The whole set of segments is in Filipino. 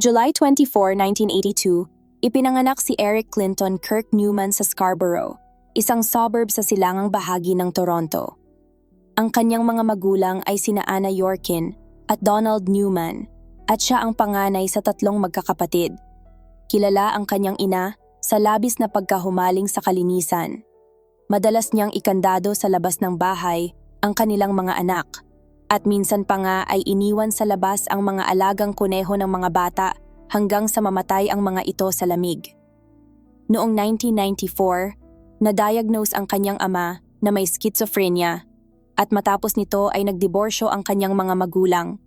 July 24, 1982, ipinanganak si Eric Clinton Kirk Newman sa Scarborough, isang suburb sa silangang bahagi ng Toronto. Ang kanyang mga magulang ay sina Anna Yorkin at Donald Newman, at siya ang panganay sa tatlong magkakapatid. Kilala ang kanyang ina sa labis na pagkahumaling sa kalinisan. Madalas niyang ikandado sa labas ng bahay ang kanilang mga anak at minsan pa nga ay iniwan sa labas ang mga alagang kuneho ng mga bata hanggang sa mamatay ang mga ito sa lamig. Noong 1994, na-diagnose ang kanyang ama na may schizophrenia at matapos nito ay nagdiborsyo ang kanyang mga magulang.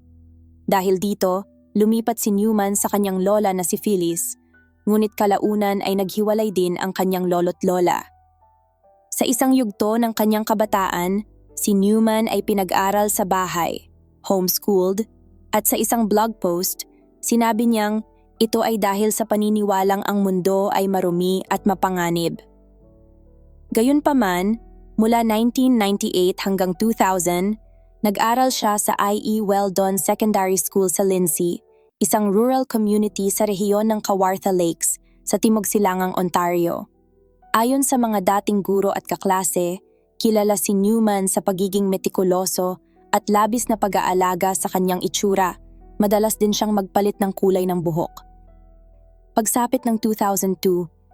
Dahil dito, lumipat si Newman sa kanyang lola na si Phyllis, ngunit kalaunan ay naghiwalay din ang kanyang lolo't lola. Sa isang yugto ng kanyang kabataan, Si Newman ay pinag-aral sa bahay, homeschooled, at sa isang blog post, sinabi niyang ito ay dahil sa paniniwalang ang mundo ay marumi at mapanganib. Gayunpaman, mula 1998 hanggang 2000, nag-aral siya sa IE Weldon Secondary School sa Lindsay, isang rural community sa rehiyon ng Kawartha Lakes sa Timog Silangang Ontario. Ayon sa mga dating guro at kaklase, Kilala si Newman sa pagiging metikuloso at labis na pag-aalaga sa kanyang itsura. Madalas din siyang magpalit ng kulay ng buhok. Pagsapit ng 2002,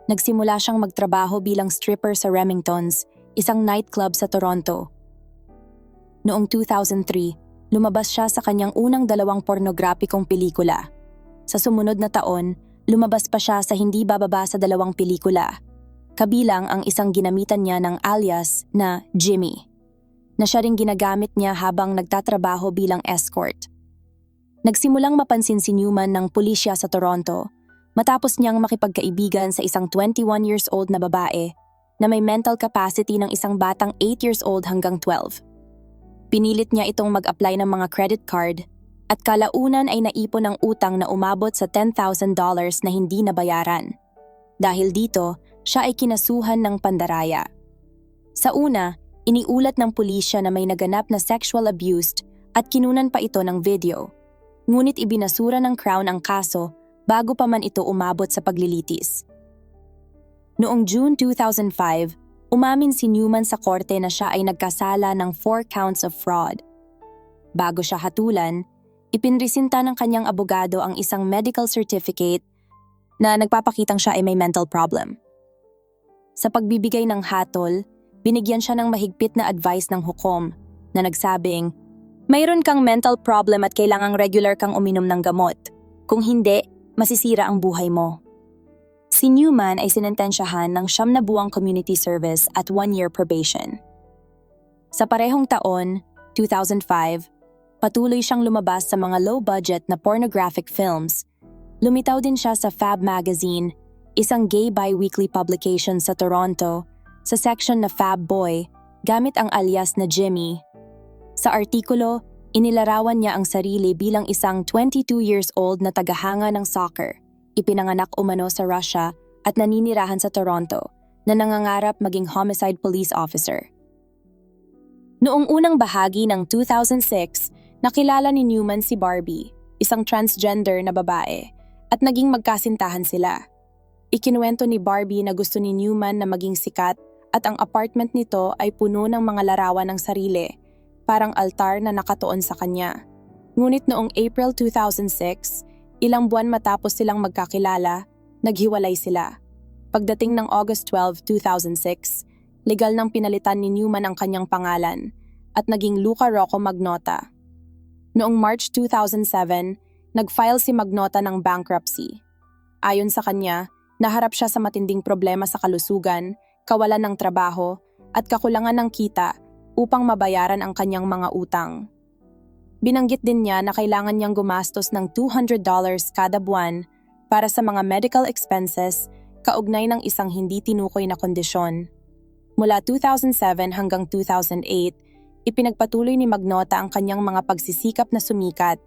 nagsimula siyang magtrabaho bilang stripper sa Remingtons, isang nightclub sa Toronto. Noong 2003, lumabas siya sa kanyang unang dalawang pornograpikong pelikula. Sa sumunod na taon, lumabas pa siya sa hindi bababa sa dalawang pelikula kabilang ang isang ginamitan niya ng alias na Jimmy, na siya ring ginagamit niya habang nagtatrabaho bilang escort. Nagsimulang mapansin si Newman ng pulisya sa Toronto matapos niyang makipagkaibigan sa isang 21 years old na babae na may mental capacity ng isang batang 8 years old hanggang 12. Pinilit niya itong mag-apply ng mga credit card at kalaunan ay naipon ng utang na umabot sa $10,000 na hindi nabayaran. Dahil dito, siya ay kinasuhan ng pandaraya. Sa una, iniulat ng pulisya na may naganap na sexual abuse at kinunan pa ito ng video. Ngunit ibinasura ng Crown ang kaso bago pa man ito umabot sa paglilitis. Noong June 2005, umamin si Newman sa korte na siya ay nagkasala ng four counts of fraud. Bago siya hatulan, ipinresinta ng kanyang abogado ang isang medical certificate na nagpapakitang siya ay may mental problem. Sa pagbibigay ng hatol, binigyan siya ng mahigpit na advice ng hukom na nagsabing, Mayroon kang mental problem at kailangang regular kang uminom ng gamot. Kung hindi, masisira ang buhay mo. Si Newman ay sinentensyahan ng siyam na buwang community service at one-year probation. Sa parehong taon, 2005, patuloy siyang lumabas sa mga low-budget na pornographic films. Lumitaw din siya sa Fab Magazine isang gay bi-weekly publication sa Toronto, sa section na Fab Boy, gamit ang alias na Jimmy. Sa artikulo, inilarawan niya ang sarili bilang isang 22 years old na tagahanga ng soccer, ipinanganak umano sa Russia at naninirahan sa Toronto, na nangangarap maging homicide police officer. Noong unang bahagi ng 2006, nakilala ni Newman si Barbie, isang transgender na babae, at naging magkasintahan sila. Ikinuwento ni Barbie na gusto ni Newman na maging sikat at ang apartment nito ay puno ng mga larawan ng sarili, parang altar na nakatuon sa kanya. Ngunit noong April 2006, ilang buwan matapos silang magkakilala, naghiwalay sila. Pagdating ng August 12, 2006, legal nang pinalitan ni Newman ang kanyang pangalan at naging Luca Rocco Magnota. Noong March 2007, nag-file si Magnota ng bankruptcy. Ayon sa kanya, Naharap siya sa matinding problema sa kalusugan, kawalan ng trabaho, at kakulangan ng kita upang mabayaran ang kanyang mga utang. Binanggit din niya na kailangan niyang gumastos ng $200 kada buwan para sa mga medical expenses kaugnay ng isang hindi tinukoy na kondisyon. Mula 2007 hanggang 2008, ipinagpatuloy ni Magnota ang kanyang mga pagsisikap na sumikat.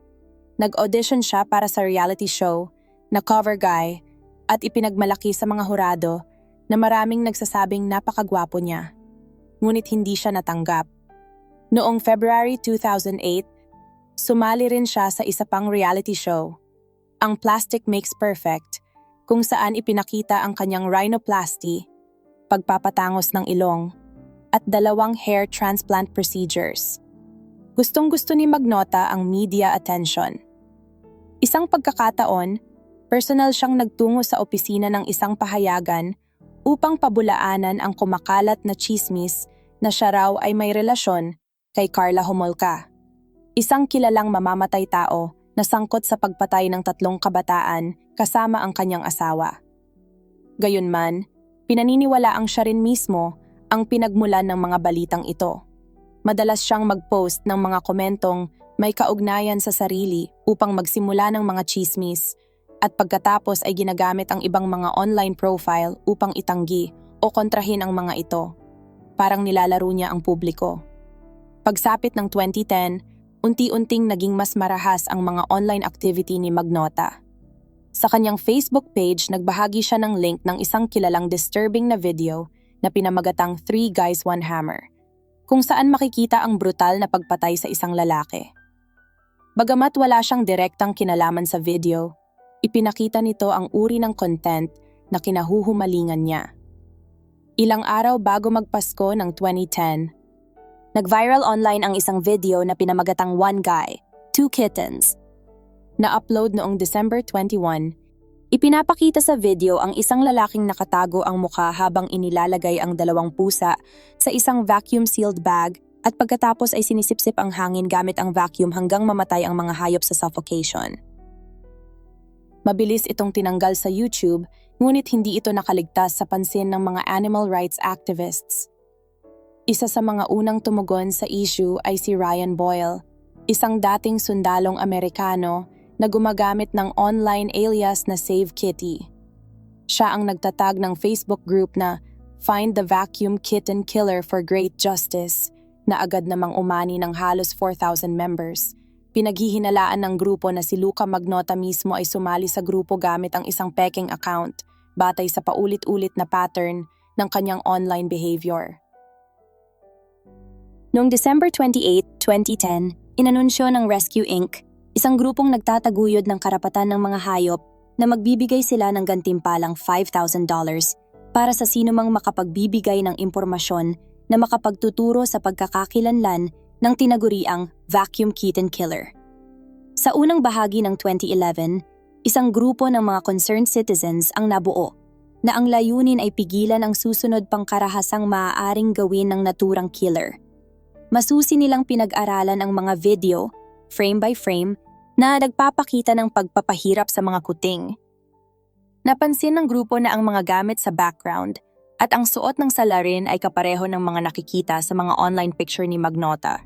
Nag-audition siya para sa reality show na Cover Guy at ipinagmalaki sa mga hurado na maraming nagsasabing napakagwapo niya. Ngunit hindi siya natanggap. Noong February 2008, sumali rin siya sa isa pang reality show, ang Plastic Makes Perfect, kung saan ipinakita ang kanyang rhinoplasty, pagpapatangos ng ilong, at dalawang hair transplant procedures. Gustong-gusto ni Magnota ang media attention. Isang pagkakataon, personal siyang nagtungo sa opisina ng isang pahayagan upang pabulaanan ang kumakalat na chismis na siya raw ay may relasyon kay Carla Homolka. Isang kilalang mamamatay tao na sangkot sa pagpatay ng tatlong kabataan kasama ang kanyang asawa. Gayunman, pinaniniwala ang siya rin mismo ang pinagmulan ng mga balitang ito. Madalas siyang mag-post ng mga komentong may kaugnayan sa sarili upang magsimula ng mga chismis at pagkatapos ay ginagamit ang ibang mga online profile upang itanggi o kontrahin ang mga ito. Parang nilalaro niya ang publiko. Pagsapit ng 2010, unti-unting naging mas marahas ang mga online activity ni Magnota. Sa kanyang Facebook page, nagbahagi siya ng link ng isang kilalang disturbing na video na pinamagatang Three Guys One Hammer, kung saan makikita ang brutal na pagpatay sa isang lalaki. Bagamat wala siyang direktang kinalaman sa video, ipinakita nito ang uri ng content na kinahuhumalingan niya. Ilang araw bago magpasko ng 2010, Nag-viral online ang isang video na pinamagatang One Guy, Two Kittens. Na-upload noong December 21, ipinapakita sa video ang isang lalaking nakatago ang mukha habang inilalagay ang dalawang pusa sa isang vacuum-sealed bag at pagkatapos ay sinisipsip ang hangin gamit ang vacuum hanggang mamatay ang mga hayop sa suffocation. Mabilis itong tinanggal sa YouTube, ngunit hindi ito nakaligtas sa pansin ng mga animal rights activists. Isa sa mga unang tumugon sa issue ay si Ryan Boyle, isang dating sundalong Amerikano na gumagamit ng online alias na Save Kitty. Siya ang nagtatag ng Facebook group na Find the Vacuum Kitten Killer for Great Justice na agad namang umani ng halos 4,000 members. Pinaghihinalaan ng grupo na si Luca Magnota mismo ay sumali sa grupo gamit ang isang peking account batay sa paulit-ulit na pattern ng kanyang online behavior. Noong December 28, 2010, inanunsyo ng Rescue Inc., isang grupong nagtataguyod ng karapatan ng mga hayop na magbibigay sila ng gantimpalang $5,000 para sa sinumang makapagbibigay ng impormasyon na makapagtuturo sa pagkakakilanlan ng tinaguriang vacuum kitten killer. Sa unang bahagi ng 2011, isang grupo ng mga concerned citizens ang nabuo na ang layunin ay pigilan ang susunod pang karahasang maaaring gawin ng naturang killer – masusi nilang pinag-aralan ang mga video, frame by frame, na nagpapakita ng pagpapahirap sa mga kuting. Napansin ng grupo na ang mga gamit sa background at ang suot ng salarin ay kapareho ng mga nakikita sa mga online picture ni Magnota.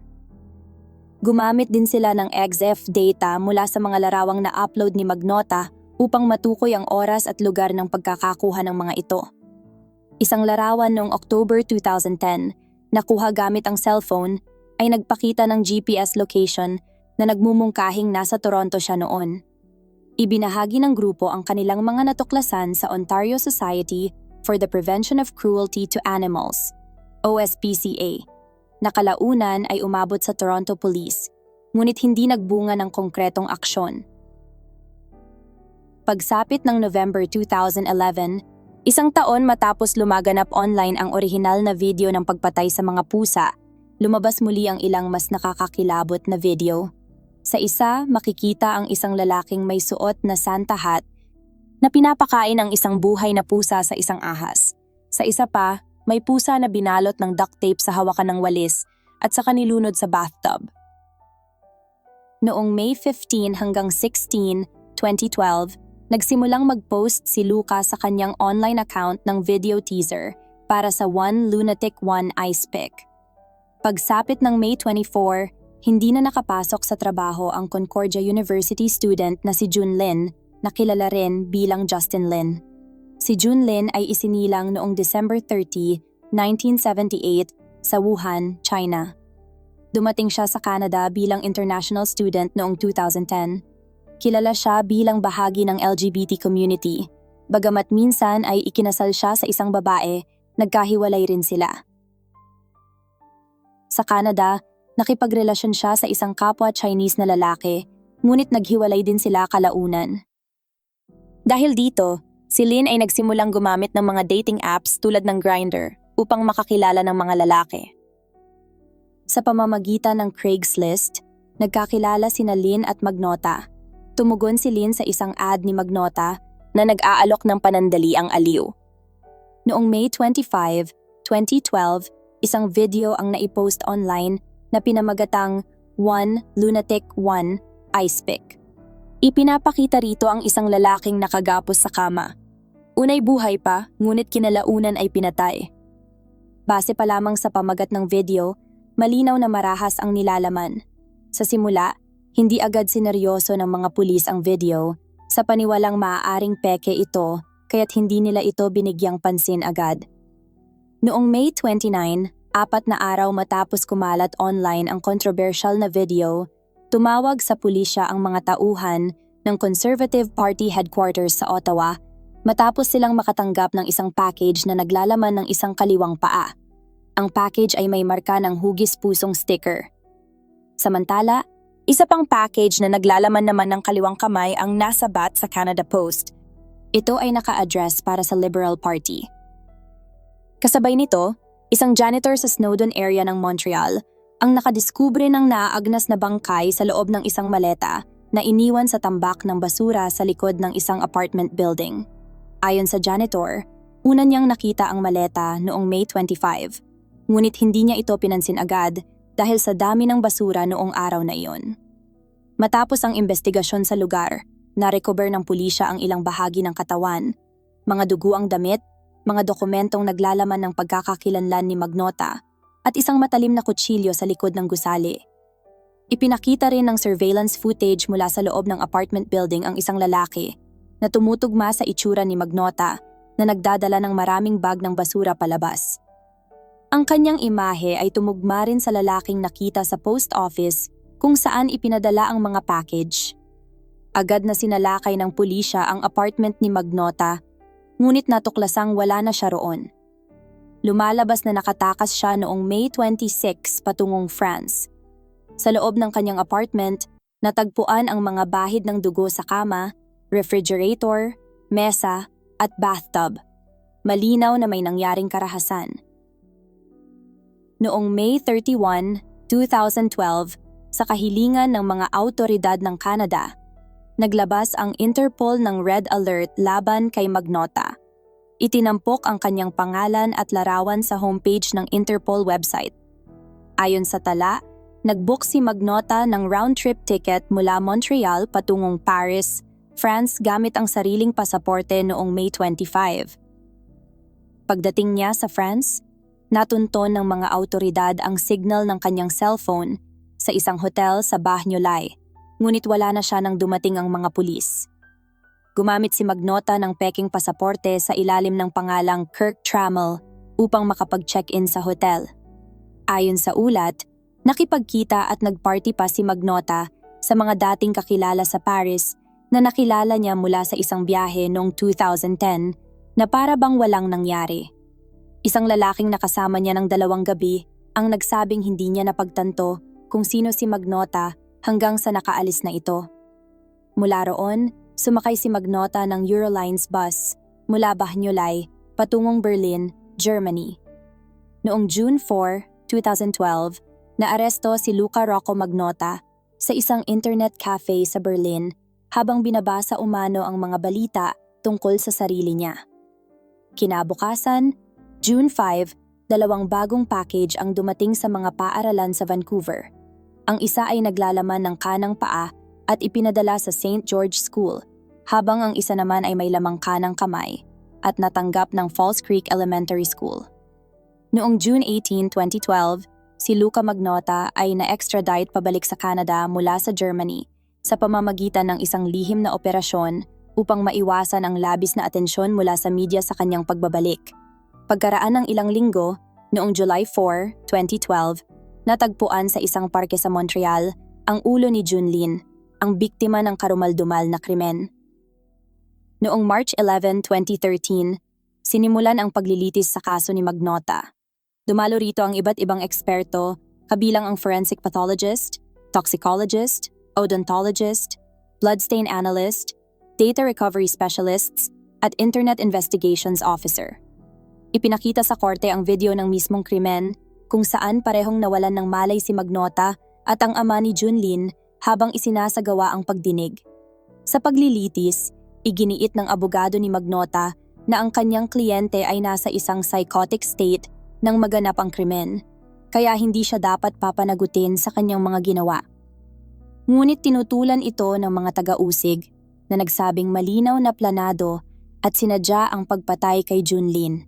Gumamit din sila ng XF data mula sa mga larawang na-upload ni Magnota upang matukoy ang oras at lugar ng pagkakakuha ng mga ito. Isang larawan noong October 2010 nakuha gamit ang cellphone, ay nagpakita ng GPS location na nagmumungkahing nasa Toronto siya noon. Ibinahagi ng grupo ang kanilang mga natuklasan sa Ontario Society for the Prevention of Cruelty to Animals, OSPCA. Nakalaunan ay umabot sa Toronto Police, ngunit hindi nagbunga ng konkretong aksyon. Pagsapit ng November 2011, Isang taon matapos lumaganap online ang orihinal na video ng pagpatay sa mga pusa, lumabas muli ang ilang mas nakakakilabot na video. Sa isa, makikita ang isang lalaking may suot na Santa hat na pinapakain ang isang buhay na pusa sa isang ahas. Sa isa pa, may pusa na binalot ng duct tape sa hawakan ng walis at sa kanilunod sa bathtub. Noong May 15 hanggang 16, 2012, Nagsimulang mag-post si Luca sa kanyang online account ng video teaser para sa One Lunatic One Ice Pick. Pagsapit ng May 24, hindi na nakapasok sa trabaho ang Concordia University student na si Jun Lin, na kilala rin bilang Justin Lin. Si Jun Lin ay isinilang noong December 30, 1978 sa Wuhan, China. Dumating siya sa Canada bilang international student noong 2010 Kilala siya bilang bahagi ng LGBT community. Bagamat minsan ay ikinasal siya sa isang babae, nagkahiwalay rin sila. Sa Canada, nakipagrelasyon siya sa isang kapwa Chinese na lalaki, ngunit naghiwalay din sila kalaunan. Dahil dito, si Lynn ay nagsimulang gumamit ng mga dating apps tulad ng Grindr upang makakilala ng mga lalaki. Sa pamamagitan ng Craigslist, nagkakilala sina Lynn at Magnota. Tumugon si Lynn sa isang ad ni Magnota na nag-aalok ng panandali ang aliw. Noong May 25, 2012, isang video ang naipost online na pinamagatang One Lunatic One Ice Pick. Ipinapakita rito ang isang lalaking nakagapos sa kama. Unay buhay pa, ngunit kinalaunan ay pinatay. Base pa lamang sa pamagat ng video, malinaw na marahas ang nilalaman. Sa simula, hindi agad sineryoso ng mga pulis ang video sa paniwalang maaaring peke ito kaya't hindi nila ito binigyang pansin agad. Noong May 29, apat na araw matapos kumalat online ang controversial na video, tumawag sa pulisya ang mga tauhan ng Conservative Party headquarters sa Ottawa matapos silang makatanggap ng isang package na naglalaman ng isang kaliwang paa. Ang package ay may marka ng hugis pusong sticker. Samantala, isa pang package na naglalaman naman ng kaliwang kamay ang nasa bat sa Canada Post. Ito ay naka-address para sa Liberal Party. Kasabay nito, isang janitor sa Snowdon area ng Montreal ang nakadiskubre ng naaagnas na bangkay sa loob ng isang maleta na iniwan sa tambak ng basura sa likod ng isang apartment building. Ayon sa janitor, una niyang nakita ang maleta noong May 25, ngunit hindi niya ito pinansin agad dahil sa dami ng basura noong araw na iyon. Matapos ang investigasyon sa lugar, narecover ng pulisya ang ilang bahagi ng katawan, mga dugo ang damit, mga dokumentong naglalaman ng pagkakakilanlan ni Magnota at isang matalim na kutsilyo sa likod ng gusali. Ipinakita rin ng surveillance footage mula sa loob ng apartment building ang isang lalaki na tumutugma sa itsura ni Magnota na nagdadala ng maraming bag ng basura palabas. Ang kanyang imahe ay tumugma rin sa lalaking nakita sa post office kung saan ipinadala ang mga package. Agad na sinalakay ng pulisya ang apartment ni Magnota, ngunit natuklasang wala na siya roon. Lumalabas na nakatakas siya noong May 26 patungong France. Sa loob ng kanyang apartment, natagpuan ang mga bahid ng dugo sa kama, refrigerator, mesa, at bathtub. Malinaw na may nangyaring karahasan. Noong May 31, 2012, sa kahilingan ng mga autoridad ng Canada, naglabas ang Interpol ng Red Alert laban kay Magnota. Itinampok ang kanyang pangalan at larawan sa homepage ng Interpol website. Ayon sa tala, nagbook si Magnota ng round-trip ticket mula Montreal patungong Paris, France gamit ang sariling pasaporte noong May 25. Pagdating niya sa France, natunton ng mga autoridad ang signal ng kanyang cellphone sa isang hotel sa Bahnolay, ngunit wala na siya nang dumating ang mga pulis. Gumamit si Magnota ng peking pasaporte sa ilalim ng pangalang Kirk Trammell upang makapag-check-in sa hotel. Ayon sa ulat, nakipagkita at nagparty pa si Magnota sa mga dating kakilala sa Paris na nakilala niya mula sa isang biyahe noong 2010 na para bang walang nangyari. Isang lalaking nakasama niya ng dalawang gabi ang nagsabing hindi niya napagtanto kung sino si Magnota hanggang sa nakaalis na ito. Mula roon, sumakay si Magnota ng Eurolines bus mula Bahnolay patungong Berlin, Germany. Noong June 4, 2012, naaresto si Luca Rocco Magnota sa isang internet cafe sa Berlin habang binabasa umano ang mga balita tungkol sa sarili niya. Kinabukasan, June 5, dalawang bagong package ang dumating sa mga paaralan sa Vancouver. Ang isa ay naglalaman ng kanang paa at ipinadala sa St. George School, habang ang isa naman ay may lamang kanang kamay at natanggap ng Falls Creek Elementary School. Noong June 18, 2012, si Luca Magnota ay na-extradite pabalik sa Canada mula sa Germany sa pamamagitan ng isang lihim na operasyon upang maiwasan ang labis na atensyon mula sa media sa kanyang pagbabalik. Pagkaraan ng ilang linggo, noong July 4, 2012, natagpuan sa isang parke sa Montreal ang ulo ni Junlin, ang biktima ng karumaldumal na krimen. Noong March 11, 2013, sinimulan ang paglilitis sa kaso ni Magnota. Dumalo rito ang iba't ibang eksperto, kabilang ang forensic pathologist, toxicologist, odontologist, bloodstain analyst, data recovery specialists, at Internet Investigations Officer. Ipinakita sa korte ang video ng mismong krimen kung saan parehong nawalan ng malay si Magnota at ang ama ni Junlin habang isinasagawa ang pagdinig. Sa paglilitis, iginiit ng abogado ni Magnota na ang kanyang kliyente ay nasa isang psychotic state nang maganap ang krimen, kaya hindi siya dapat papanagutin sa kanyang mga ginawa. Ngunit tinutulan ito ng mga taga-usig na nagsabing malinaw na planado at sinadya ang pagpatay kay Junlin.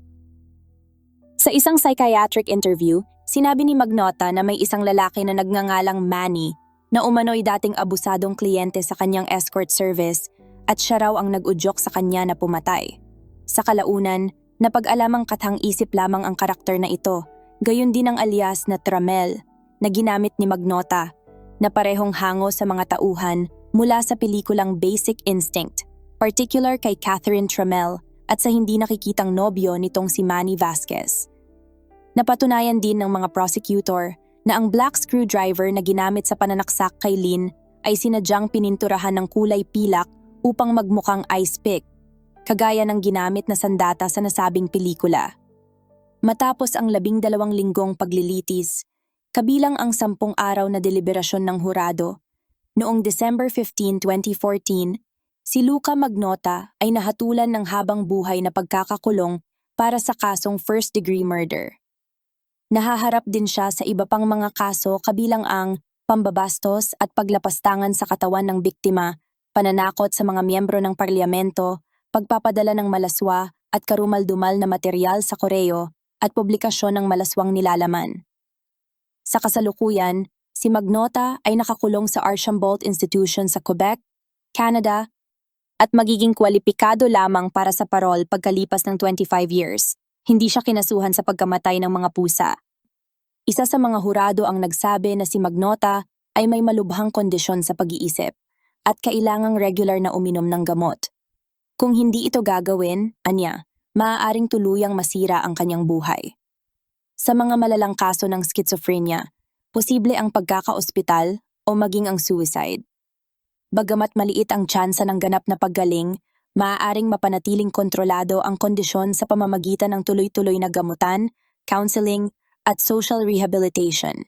Sa isang psychiatric interview, sinabi ni Magnota na may isang lalaki na nagngangalang Manny na umano'y dating abusadong kliyente sa kanyang escort service at siya raw ang nag-udyok sa kanya na pumatay. Sa kalaunan, napag-alamang katang isip lamang ang karakter na ito, gayon din ang alias na Tramel na ginamit ni Magnota na parehong hango sa mga tauhan mula sa pelikulang Basic Instinct, particular kay Catherine Tramel at sa hindi nakikitang nobyo nitong si Manny Vasquez. Napatunayan din ng mga prosecutor na ang black screwdriver na ginamit sa pananaksak kay Lynn ay sinadyang pininturahan ng kulay pilak upang magmukhang ice pick, kagaya ng ginamit na sandata sa nasabing pelikula. Matapos ang labing dalawang linggong paglilitis, kabilang ang sampung araw na deliberasyon ng hurado, noong December 15, 2014, si Luca Magnota ay nahatulan ng habang buhay na pagkakakulong para sa kasong first-degree murder. Nahaharap din siya sa iba pang mga kaso kabilang ang pambabastos at paglapastangan sa katawan ng biktima, pananakot sa mga miyembro ng parlamento, pagpapadala ng malaswa at karumal-dumal na material sa koreo at publikasyon ng malaswang nilalaman. Sa kasalukuyan, si Magnota ay nakakulong sa Archambault Institution sa Quebec, Canada, at magiging kwalipikado lamang para sa parol pagkalipas ng 25 years. Hindi siya kinasuhan sa pagkamatay ng mga pusa. Isa sa mga hurado ang nagsabi na si Magnota ay may malubhang kondisyon sa pag-iisip at kailangang regular na uminom ng gamot. Kung hindi ito gagawin, anya, maaaring tuluyang masira ang kanyang buhay. Sa mga malalang kaso ng schizophrenia, posible ang pagkakaospital o maging ang suicide. Bagamat maliit ang tsansa ng ganap na paggaling, maaaring mapanatiling kontrolado ang kondisyon sa pamamagitan ng tuloy-tuloy na gamutan, counseling, at social rehabilitation.